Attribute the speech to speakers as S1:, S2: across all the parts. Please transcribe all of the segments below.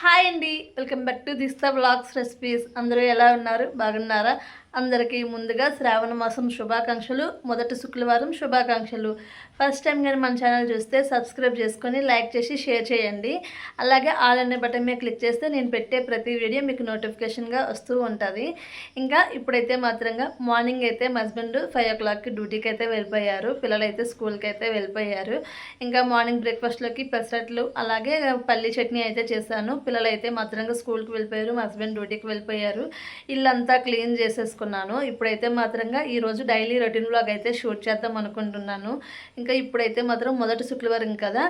S1: how hi అండి. Welcome back to దిస్తా blogs recipes. అందరూ ఎలా ఉన్నారు? బాగున్నారా? అందరికీ ముందుగా శ్రావణ మాసం శుభాకాంక్షలు. మొదటి శుక్రవారం శుభాకాంక్షలు. ఫస్ట్ టైం కానీ మన ఛానల్ చూస్తే సబ్స్క్రైబ్ చేసుకొని లైక్ చేసి షేర్ చేయండి. అలాగే ఆల్ అనే బటన్ మీద క్లిక్ చేస్తే నేను పెట్టే ప్రతి వీడియో మీకు నోటిఫికేషన్గా వస్తూ ఉంటుంది. ఇంకా ఇప్పుడైతే మాత్రంగా మార్నింగ్ అయితే మా హస్బెండ్ ఫైవ్ ఓ క్లాక్కి డ్యూటీకి అయితే వెళ్ళిపోయారు. పిల్లలైతే స్కూల్కి అయితే వెళ్ళిపోయారు. ఇంకా మార్నింగ్ బ్రేక్ఫాస్ట్లోకి పెసరట్లు అలాగే పల్లి చట్నీ అయితే చేశాను. పిల్లలు అయితే మాత్రంగా స్కూల్కి వెళ్ళిపోయారు మా హస్బెండ్ డ్యూటీకి వెళ్ళిపోయారు. ఇల్లంతా క్లీన్ చేసేసుకున్నాను. ఇప్పుడైతే మాత్రంగా ఈరోజు డైలీ రొటీన్ బ్లాగ్ అయితే షూట్ చేద్దాం అనుకుంటున్నాను. ఇంకా ఇప్పుడైతే మాత్రం మొదటి శుక్రవారం కదా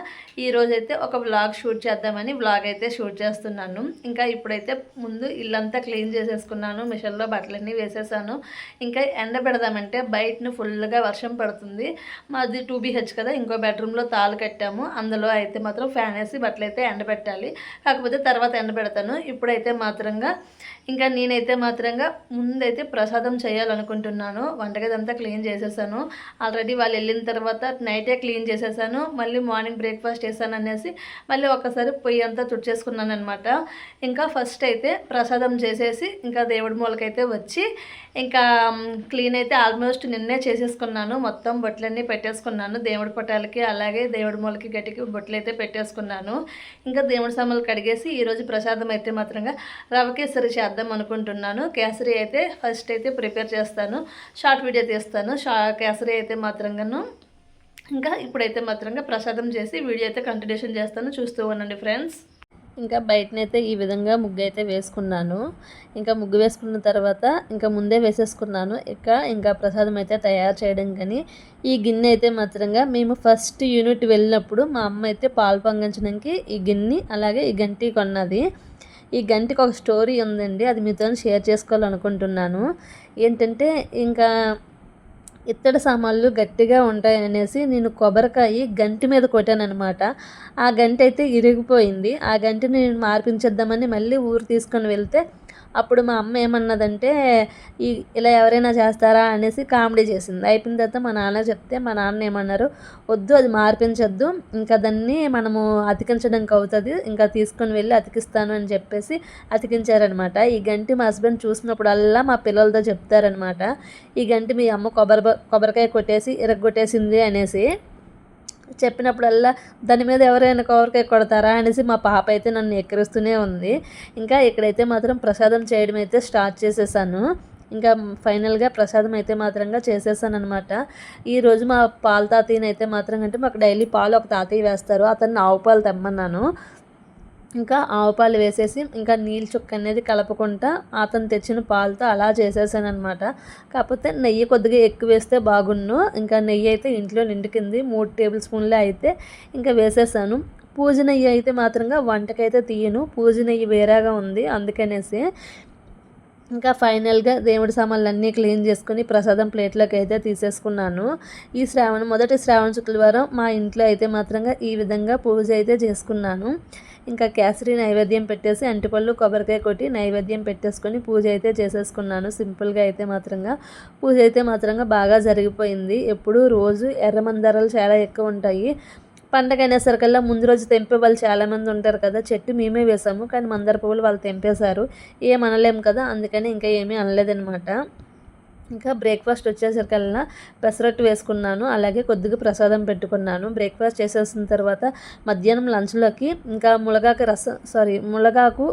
S1: ఈ రోజు అయితే ఒక వ్లాగ్ షూట్ చేద్దామని వ్లాగ్ అయితే షూట్ చేస్తున్నాను. ఇంకా ఇప్పుడైతే ముందు ఇల్లంతా క్లీన్ చేసేసుకున్నాను మిషన్లో బట్టలన్నీ వేసేసాను. ఇంకా ఎండ పెడదామంటే బయటను ఫుల్గా వర్షం పడుతుంది. మాది టూ బీహెచ్ కదా ఇంకో బెడ్రూమ్లో తాళ్ళు కట్టాము. అందులో అయితే మాత్రం ఫ్యాన్ వేసి బట్టలు అయితే ఎండబెట్టాలి. కాకపోతే తర్వాత ఎండబెడతాను ఇప్పుడైతే మాత్రంగా ఇంకా నేనైతే మాత్రంగా ముందైతే ప్రసాదం చేయాలనుకుంటున్నాను. వంటగది అంతా క్లీన్ చేసేసాను. ఆల్రెడీ వాళ్ళు వెళ్ళిన తర్వాత నైటే క్లీన్ చేసేసాను. మళ్ళీ మార్నింగ్ బ్రేక్ఫాస్ట్ చేశాను అనేసి మళ్ళీ ఒక్కసారి పొయ్యి అంతా తుడిచేసుకున్నాను అనమాట ఇంకా ఫస్ట్ అయితే ప్రసాదం చేసేసి ఇంకా దేవుడి మూలకైతే వచ్చి ఇంకా క్లీన్ అయితే ఆల్మోస్ట్ నిన్నే చేసేసుకున్నాను. మొత్తం బొట్లన్నీ పెట్టేసుకున్నాను. దేవుడి పటాలకి అలాగే దేవుడి మూలకి గట్టికి బొట్లు అయితే పెట్టేసుకున్నాను. ఇంకా దేవుడి సామాన్లు కడిగేసి ఈరోజు ప్రసాదం అయితే మాత్రంగా రవకేసరి చేద్దాం అనుకుంటున్నాను. కేసరి అయితే ఫస్ట్ అయితే ప్రిపేర్ చేస్తాను. షార్ట్ వీడియో తీస్తాను. షా కేసరి అయితే మాత్రంగాను. ఇంకా ఇప్పుడైతే మాత్రంగా ప్రసాదం చేసి వీడియో అయితే కంటిన్యూషన్ చేస్తాను. చూస్తూ ఉండండి ఫ్రెండ్స్. ఇంకా బయటనైతే ఈ విధంగా ముగ్గు అయితే వేసుకున్నాను. ఇంకా ముగ్గు వేసుకున్న తర్వాత ఇంకా ముందే వేసేసుకున్నాను. ఇక ఇంకా ప్రసాదం అయితే తయారు చేయడం కానీ ఈ గిన్నె అయితే మాత్రంగా మేము ఫస్ట్ యూనిట్ వెళ్ళినప్పుడు మా అమ్మ అయితే పాలు పొంగించడానికి ఈ గిన్నె అలాగే ఈ గంటి కొన్నది. ఈ గంటికి ఒక స్టోరీ ఉందండి అది మీతో షేర్ చేసుకోవాలనుకుంటున్నాను. ఏంటంటే ఇంకా ఇత్తడి సామాన్లు గట్టిగా ఉంటాయి అనేసి నేను కొబ్బరికాయ గంటి మీద కొట్టానమాట ఆ గంటి అయితే ఇరిగిపోయింది. ఆ గంటిని నేను మార్పించేద్దామని మళ్ళీ ఊరు తీసుకొని వెళ్తే అప్పుడు మా అమ్మ ఏమన్నదంటే ఈ ఇలా ఎవరైనా చేస్తారా? అనేసి కామెడీ చేసింది. అయిపోయిన తర్వాత మా నాన్న చెప్తే మా నాన్న ఏమన్నారు వద్దు అది మార్పించొద్దు. ఇంకా దాన్ని మనము అతికించడానికి అవుతుంది. ఇంకా తీసుకొని వెళ్ళి అతికిస్తాను అని చెప్పేసి అతికించారనమాట. ఈ గంటి మా హస్బెండ్ చూసినప్పుడల్లా మా పిల్లలతో చెప్తారనమాట. ఈ గంటి మీ అమ్మ కొబ్బరి కొబ్బరికాయ కొట్టేసి ఇరగొట్టేసింది అనేసి. చెప్పినప్పుడల్లా దాని మీద ఎవరైనా కొబ్బరికాయ కొడతారా అనేసి మా పాప అయితే నన్ను ఎక్కిరిస్తూనే ఉంది. ఇంకా ఇక్కడైతే మాత్రం ప్రసాదం చేయడం అయితే స్టార్ట్ చేసేసాను. ఇంకా ఫైనల్గా ప్రసాదం అయితే మాత్రంగా చేసేసానమాట ఈరోజు మా పాల తాతయ్యని అయితే మాత్రం అంటే మాకు డైలీ పాలు ఒక తాతయ్య వేస్తారు. అతన్ని ఆవు పాలు తెమ్మన్నాను. ఇంకా ఆవు పాలు వేసేసి ఇంకా నీళ్ళు చుక్క అనేది కలపకుండా అతను తెచ్చిన పాలతో అలా చేసేసాను అనమాట కాకపోతే నెయ్యి కొద్దిగా ఎక్కువ వేస్తే బాగున్ను. ఇంకా నెయ్యి అయితే ఇంట్లో నిండుకింది. మూడు టేబుల్ స్పూన్లే అయితే ఇంకా వేసేసాను. పూజ నెయ్యి అయితే మాత్రంగా వంటకైతే తీయను. పూజ నెయ్యి వేరేగా ఉంది అందుకనేసి ఇంకా ఫైనల్గా దేవుడి సామాన్లు అన్నీ క్లీన్ చేసుకుని ప్రసాదం ప్లేట్లోకి అయితే తీసేసుకున్నాను. ఈ శ్రావణం మొదటి శ్రావణ శుక్రవారం మా ఇంట్లో అయితే మాత్రంగా ఈ విధంగా పూజ అయితే చేసుకున్నాను. ఇంకా కేసరి నైవేద్యం పెట్టేసి అంటిపళ్ళు కొబ్బరికాయ కొట్టి నైవేద్యం పెట్టేసుకొని పూజ అయితే చేసేసుకున్నాను. సింపుల్గా అయితే మాత్రంగా. పూజ అయితే మాత్రంగా బాగా జరిగిపోయింది. ఎప్పుడు రోజు ఎర్రమందారాలు చాలా ఎక్కువ ఉంటాయి. పండగ అయినేసరికల్లా ముందు రోజు తెంపే వాళ్ళు చాలామంది ఉంటారు కదా. చెట్టు మేమే వేసాము. కానీ మందార పువ్వులు వాళ్ళు తెంపేశారు. ఏం అనలేము కదా. అందుకని ఇంకా ఏమీ అనలేదనమాట ఇంకా బ్రేక్ఫాస్ట్ వచ్చేసరికల్లా పెసరట్టు వేసుకున్నాను అలాగే కొద్దిగా ప్రసాదం పెట్టుకున్నాను. బ్రేక్ఫాస్ట్ చేసేసిన తర్వాత మధ్యాహ్నం లంచ్లోకి ఇంకా ములగాకు రసం సారీ ములగాకు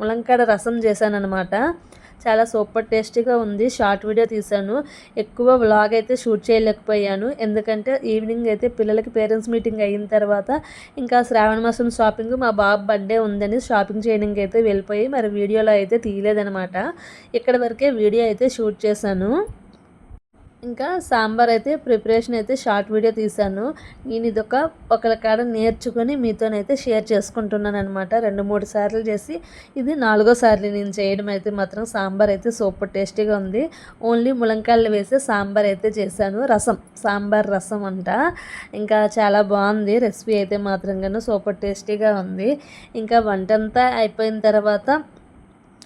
S1: ములంకాడ రసం చేశాను అనమాట చాలా సూపర్ టేస్టీగా ఉంది. షార్ట్ వీడియో తీశాను. ఎక్కువ వ్లాగ్ అయితే షూట్ చేయలేకపోయాను. ఎందుకంటే ఈవినింగ్ అయితే పిల్లలకి పేరెంట్స్ మీటింగ్ అయిన తర్వాత ఇంకా శ్రావణ మాసం షాపింగ్ మా బాబు బర్త్డే ఉందని షాపింగ్ చేయడానికి అయితే వెళ్ళిపోయి మరి వీడియోలో అయితే తీయలేదనమాట ఇక్కడ వరకే వీడియో అయితే షూట్ చేశాను. ఇంకా సాంబార్ అయితే ప్రిపరేషన్ అయితే షార్ట్ వీడియో తీశాను. నేను ఇదొక ఒకరి కాడ నేర్చుకొని మీతోనైతే షేర్ చేసుకుంటున్నాను అనమాట రెండు మూడు సార్లు చేసి ఇది నాలుగో సార్లు నేను చేయడం అయితే మాత్రం సాంబార్ అయితే సూపర్ టేస్టీగా ఉంది. ఓన్లీ ములంకాయలు వేసి సాంబార్ అయితే చేశాను. రసం సాంబార్ రసం అంట. ఇంకా చాలా బాగుంది. రెసిపీ అయితే మాత్రంగాను సూపర్ టేస్టీగా ఉంది. ఇంకా వంట అంతా అయిపోయిన తర్వాత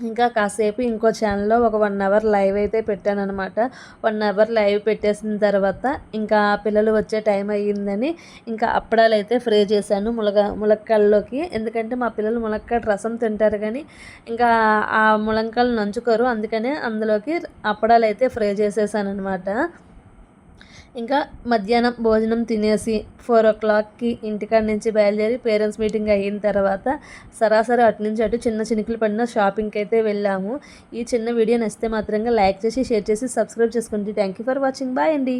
S1: ఇంకా కాసేపు ఇంకో ఛానల్లో ఒక వన్ అవర్ లైవ్ అయితే పెట్టాను అనమాట వన్ అవర్ లైవ్ పెట్టేసిన తర్వాత ఇంకా పిల్లలు వచ్చే టైం అయ్యిందని ఇంకా అప్పడాలు అయితే ఫ్రై చేశాను ములగ ములక్కాయల్లోకి ఎందుకంటే మా పిల్లలు ములక్కాడ రసం తింటారు కానీ ఇంకా ఆ ములంకాయలు నంచుకోరు. అందుకనే అందులోకి అప్పడాలు అయితే ఫ్రై చేసేసాను అనమాట ఇంకా మధ్యాహ్నం భోజనం తినేసి ఫోర్ ఓ క్లాక్కి ఇంటికాడ నుంచి బయలుదేరి పేరెంట్స్ మీటింగ్ అయిన తర్వాత సరాసరి అటు నుంచి అటు చిన్న చినుకులు పడిన షాపింగ్కి అయితే వెళ్ళాము. ఈ చిన్న వీడియో నచ్చితే మాత్రంగా లైక్ చేసి షేర్ చేసి సబ్స్క్రైబ్ చేసుకోండి thank you for watching. Bye అండి.